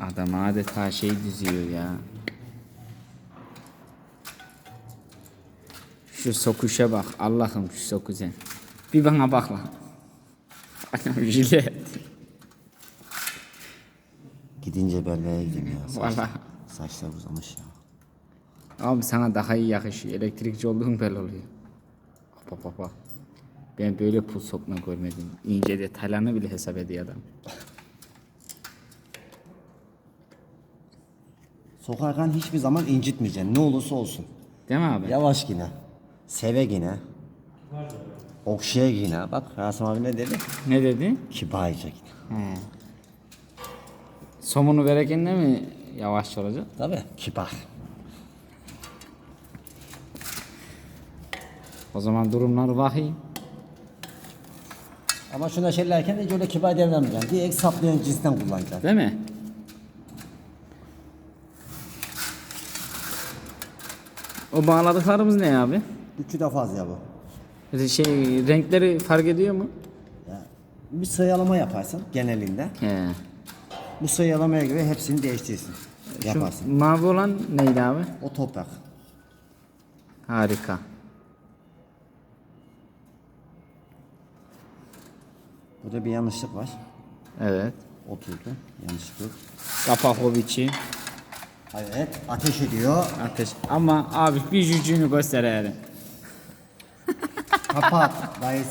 Adam adeta şey diziyor ya. Şu sokuşa bak. Allah'ım şu sokuşa. Bir bana bak lan. Anam jilet. Gidince berbere gideyim ya. Saç, Valla. saçlar uzamış ya. Abi sana daha iyi yakışıyor. Elektrikçi olduğun belli oluyor. Bak bak bak. Ben böyle pul sokma görmedim. İnce detaylarını bile hesap ediyor adam. Sokarken hiçbir zaman incitmeyeceksin. Ne olursa olsun. Değil mi abi? Yavaş yine. Seve yine. Okşaya yine. Bak Rasim abi ne dedi? Ne dedi? Kibarca yine. He. Somunu verirken de mi yavaş olacak? Tabii. Kibar. O zaman durumlar vahim. Ama şuna şeylerken de hiç öyle kibar davranmayacaksın. Direkt saplayan cinsten kullanacaksın. Değil mi? O bağladıklarımız ne abi? Üçü de fazla bu. Şey renkleri fark ediyor mu? Ya, bir sıralama yaparsın genelinde. He. Bu sıralamaya göre hepsini değiştirirsin. Şu Yaparsın. mavi olan neydi abi? O toprak. Harika. Burada bir yanlışlık var. Evet. Oturdu. Yanlışlık yok. Kapakoviç'i Evet. Ateş ediyor. ateş. Ama abi bir cücüğünü gösterelim. Kapat. Dayısın